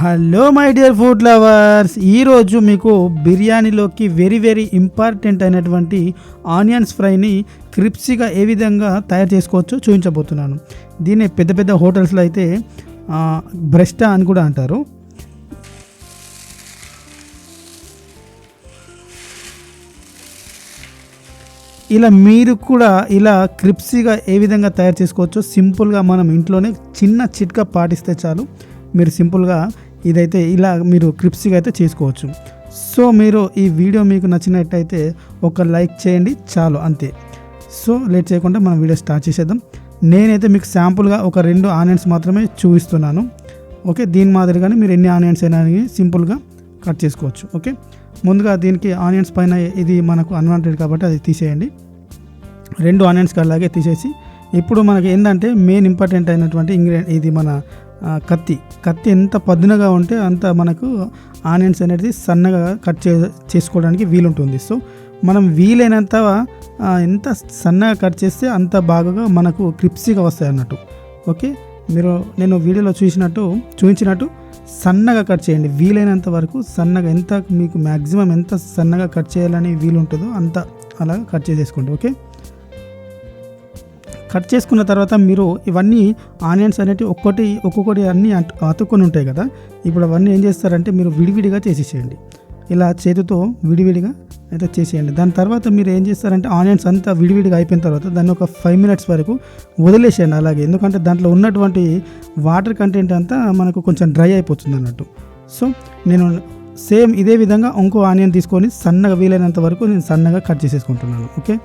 Hello my dear food lovers ఈరోజు మీకు బిర్యానీలోకి వెరీ వెరీ ఇంపార్టెంట్ అయినటువంటి ఆనియన్స్ ఫ్రైని క్రిప్సీగా ఏ విధంగా తయారు చేసుకోవచ్చో చూపించబోతున్నాను. దీన్ని పెద్ద పెద్ద హోటల్స్లో అయితే బ్రెస్టా అని కూడా అంటారు. ఇలా మీరు కూడా ఇలా క్రిప్సీగా ఏ విధంగా తయారు చేసుకోవచ్చో సింపుల్గా మనం ఇంట్లోనే చిన్న చిట్కా పాటిస్తే చాలు. మీరు సింపుల్గా ఇదైతే ఇలా మీరు క్రిప్స్గా అయితే చేసుకోవచ్చు. సో మీరు ఈ వీడియో మీకు నచ్చినట్టయితే ఒక లైక్ చేయండి చాలు అంతే. సో లేట్ చేయకుండా మనం వీడియో స్టార్ట్ చేసేద్దాం. నేనైతే మీకు శాంపుల్గా ఒక రెండు ఆనియన్స్ మాత్రమే చూపిస్తున్నాను. ఓకే దీని మాదిరిగానే మీరు ఎన్ని ఆనియన్స్ అయినా అని సింపుల్గా కట్ చేసుకోవచ్చు. ఓకే ముందుగా దీనికి ఆనియన్స్ పైన ఇది మనకు అన్వాంటెడ్ కాబట్టి అది తీసేయండి. రెండు ఆనియన్స్ అలాగే తీసేసి ఇప్పుడు మనకి ఏంటంటే మెయిన్ ఇంపార్టెంట్ అయినటువంటి ఇంగ్రీడియంట్ ఇది మన కత్తి. కత్తి ఎంత పదునుగా ఉంటే అంత మనకు ఆనియన్స్ అనేది సన్నగా కట్ చే చేసుకోవడానికి వీలుంటుంది. సో మనం వీలైనంత ఎంత సన్నగా కట్ చేస్తే అంత బాగా మనకు క్రిప్సీగా వస్తాయి అన్నట్టు. ఓకే? మీరు నేను వీడియోలో చూసినట్టు చూపించినట్టు సన్నగా కట్ చేయండి. వీలైనంత వరకు సన్నగా ఎంత మీకు మ్యాక్సిమం ఎంత సన్నగా కట్ చేయాలని వీలుంటుందో అంత అలా కట్ చేసేసుకోండి. ఓకే? కట్ చేసుకున్న తర్వాత మీరు ఇవన్నీ ఆనియన్స్ అనేటివి ఒక్కొక్కటి ఒక్కొక్కటి అన్నీ అటు- అతుక్కొని ఉంటాయి కదా. ఇప్పుడు అవన్నీ ఏం చేస్తారంటే మీరు విడివిడిగా చేసేసేయండి. ఇలా చేతితో విడివిడిగా అయితే చేసేయండి. దాని తర్వాత మీరు ఏం చేస్తారంటే ఆనియన్స్ అంతా విడివిడిగా అయిపోయిన తర్వాత దాన్ని ఒక ఫైవ్ మినిట్స్ వరకు వదిలేసేయండి అలాగే. ఎందుకంటే దాంట్లో ఉన్నటువంటి వాటర్ కంటెంట్ అంతా మనకు కొంచెం డ్రై అయిపోతుంది అన్నట్టు. సో నేను సేమ్ ఇదే విధంగా ఇంకో ఆనియన్ తీసుకొని సన్నగా వీలైనంత వరకు నేను సన్నగా కట్ చేసేసుకుంటున్నాను. ఓకే?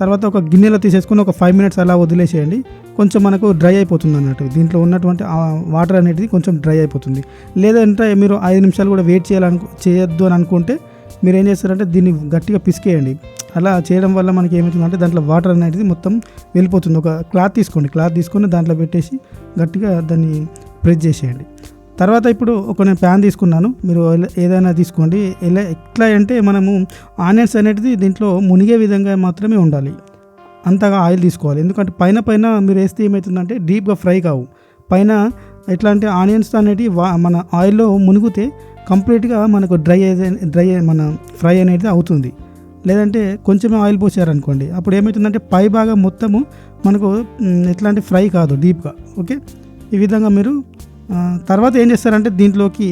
తర్వాత ఒక గిన్నెలో తీసేసుకొని ఒక ఫైవ్ మినిట్స్ అలా వదిలేసేయండి. కొంచెం మనకు డ్రై అయిపోతుంది అన్నట్టు. దీంట్లో ఉన్నటువంటి ఆ వాటర్ అనేది కొంచెం డ్రై అయిపోతుంది. లేదంటే మీరు ఐదు నిమిషాలు కూడా వెయిట్ చేయాలనుకు చేయొద్దు అని అనుకుంటే మీరు ఏం చేస్తారంటే దీన్ని గట్టిగా పిసికేయండి. అలా చేయడం వల్ల మనకి ఏమవుతుందంటే దాంట్లో వాటర్ అనేది మొత్తం వెళ్ళిపోతుంది. ఒక క్లాత్ తీసుకోండి. క్లాత్ తీసుకొని దాంట్లో పెట్టేసి గట్టిగా దాన్ని ప్రెస్ చేసేయండి. తర్వాత ఇప్పుడు ఒక నేను ప్యాన్ తీసుకున్నాను. మీరు ఏదైనా తీసుకోండి. ఎలా ఎట్లా అంటే మనము ఆనియన్స్ అనేది దీంట్లో మునిగే విధంగా మాత్రమే ఉండాలి. అంతగా ఆయిల్ తీసుకోవాలి. ఎందుకంటే పైన పైన మీరు వేస్తే ఏమవుతుందంటే డీప్గా ఫ్రై కావు. పైన ఎట్లా అంటే ఆనియన్స్ అనేటివి వా మన ఆయిల్లో మునిగితే కంప్లీట్గా మనకు డ్రై డ్రై మన ఫ్రై అనేది అవుతుంది. లేదంటే కొంచెమే ఆయిల్ పోసారనుకోండి. అప్పుడు ఏమవుతుందంటే పై భాగం మొత్తము మనకు ఎట్లాంటి ఎట్లా అంటే ఫ్రై కాదు డీప్గా. ఓకే? ఈ విధంగా మీరు తర్వాత ఏం చేస్తారంటే దీంట్లోకి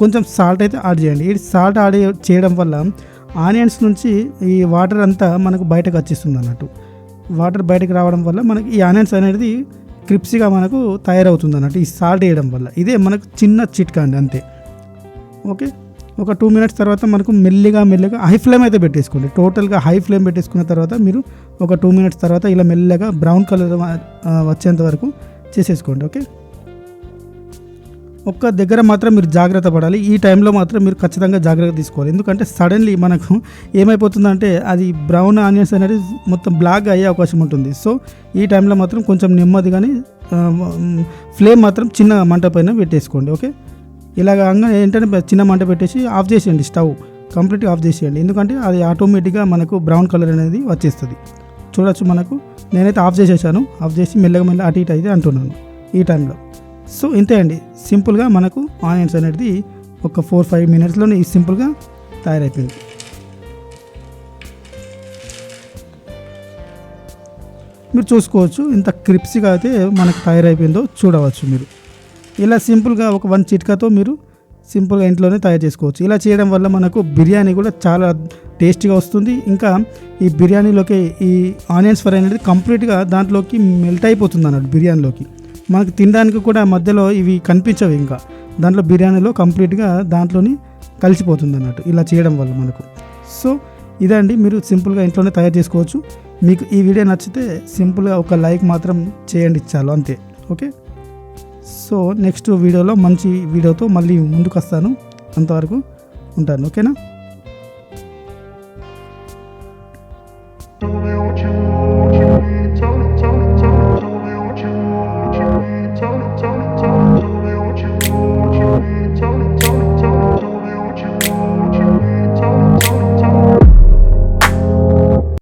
కొంచెం సాల్ట్ అయితే యాడ్ చేయండి. ఈ సాల్ట్ యాడ్ చేయడం వల్ల ఆనియన్స్ నుంచి ఈ వాటర్ అంతా మనకు బయటకు వచ్చేస్తుంది అన్నట్టు. వాటర్ బయటకు రావడం వల్ల మనకి ఈ ఆనియన్స్ అనేది క్రిప్సీగా మనకు తయారవుతుంది అన్నట్టు ఈ సాల్ట్ వేయడం వల్ల. ఇదే మనకు చిన్న చిట్కా అండి అంతే. ఓకే? ఒక టూ మినిట్స్ తర్వాత మనకు మెల్లిగా మెల్లిగా హై ఫ్లేమ్ అయితే పెట్టేసుకోండి. టోటల్గా హై ఫ్లేమ్ పెట్టేసుకున్న తర్వాత మీరు ఒక టూ మినిట్స్ తర్వాత ఇలా మెల్లగా బ్రౌన్ కలర్ వచ్చేంత వరకు చేసేసుకోండి. ఓకే? ఒక్క దగ్గర మాత్రం మీరు జాగ్రత్త పడాలి. ఈ టైంలో మాత్రం మీరు ఖచ్చితంగా జాగ్రత్త తీసుకోవాలి. ఎందుకంటే సడన్లీ మనకు ఏమైపోతుందంటే అది బ్రౌన్ ఆనియన్స్ అనేది మొత్తం బ్లాక్ అయ్యే అవకాశం ఉంటుంది. సో ఈ టైంలో మాత్రం కొంచెం నెమ్మదిగానే కానీ ఫ్లేమ్ మాత్రం చిన్న మంట పైన పెట్టేసుకోండి. ఓకే? ఇలాగ ఏంటంటే చిన్న మంట పెట్టేసి ఆఫ్ చేసేయండి స్టవ్. కంప్లీట్గా ఆఫ్ చేసేయండి. ఎందుకంటే అది ఆటోమేటిక్గా మనకు బ్రౌన్ కలర్ అనేది వచ్చేస్తుంది. చూడొచ్చు మనకు. నేనైతే ఆఫ్ చేసేసాను. ఆఫ్ చేసి మెల్లగా మెల్లగా అటు ఇటు అయితే అంటున్నాను. ఈ టైంలో. సో ఇంతే అండి. సింపుల్గా మనకు ఆనియన్స్ అనేది ఒక ఫోర్ ఫైవ్ మినిట్స్లోనే ఈ సింపుల్గా తయారైపోయింది. మీరు చూసుకోవచ్చు ఇంత క్రిప్సీగా అయితే మనకు తయారైపోయిందో చూడవచ్చు మీరు. ఇలా సింపుల్గా ఒక వన్ చిట్కాతో మీరు సింపుల్గా ఇంట్లోనే తయారు చేసుకోవచ్చు. ఇలా చేయడం వల్ల మనకు బిర్యానీ కూడా చాలా టేస్టీగా వస్తుంది. ఇంకా ఈ బిర్యానీలోకి ఈ ఆనియన్స్ ఫ్రై అనేది కంప్లీట్గా దాంట్లోకి మెల్ట్ అయిపోతుంది అన్నట్టు బిర్యానీలోకి. మనకు తినడానికి కూడా మధ్యలో ఇవి కనిపించవు ఇంకా. దాంట్లో బిర్యానీలో కంప్లీట్గా దాంట్లోని కలిసిపోతుంది అన్నట్టు ఇలా చేయడం వల్ల మనకు. సో ఇదండి మీరు సింపుల్గా ఇంట్లోనే తయారు చేసుకోవచ్చు. మీకు ఈ వీడియో నచ్చితే సింపుల్గా ఒక లైక్ మాత్రం చేయండి చాలు అంతే. ఓకే? సో నెక్స్ట్ వీడియోలో మంచి వీడియోతో మళ్ళీ ముందుకు వస్తాను. అంతవరకు ఉంటాను. ఓకేనా? Don't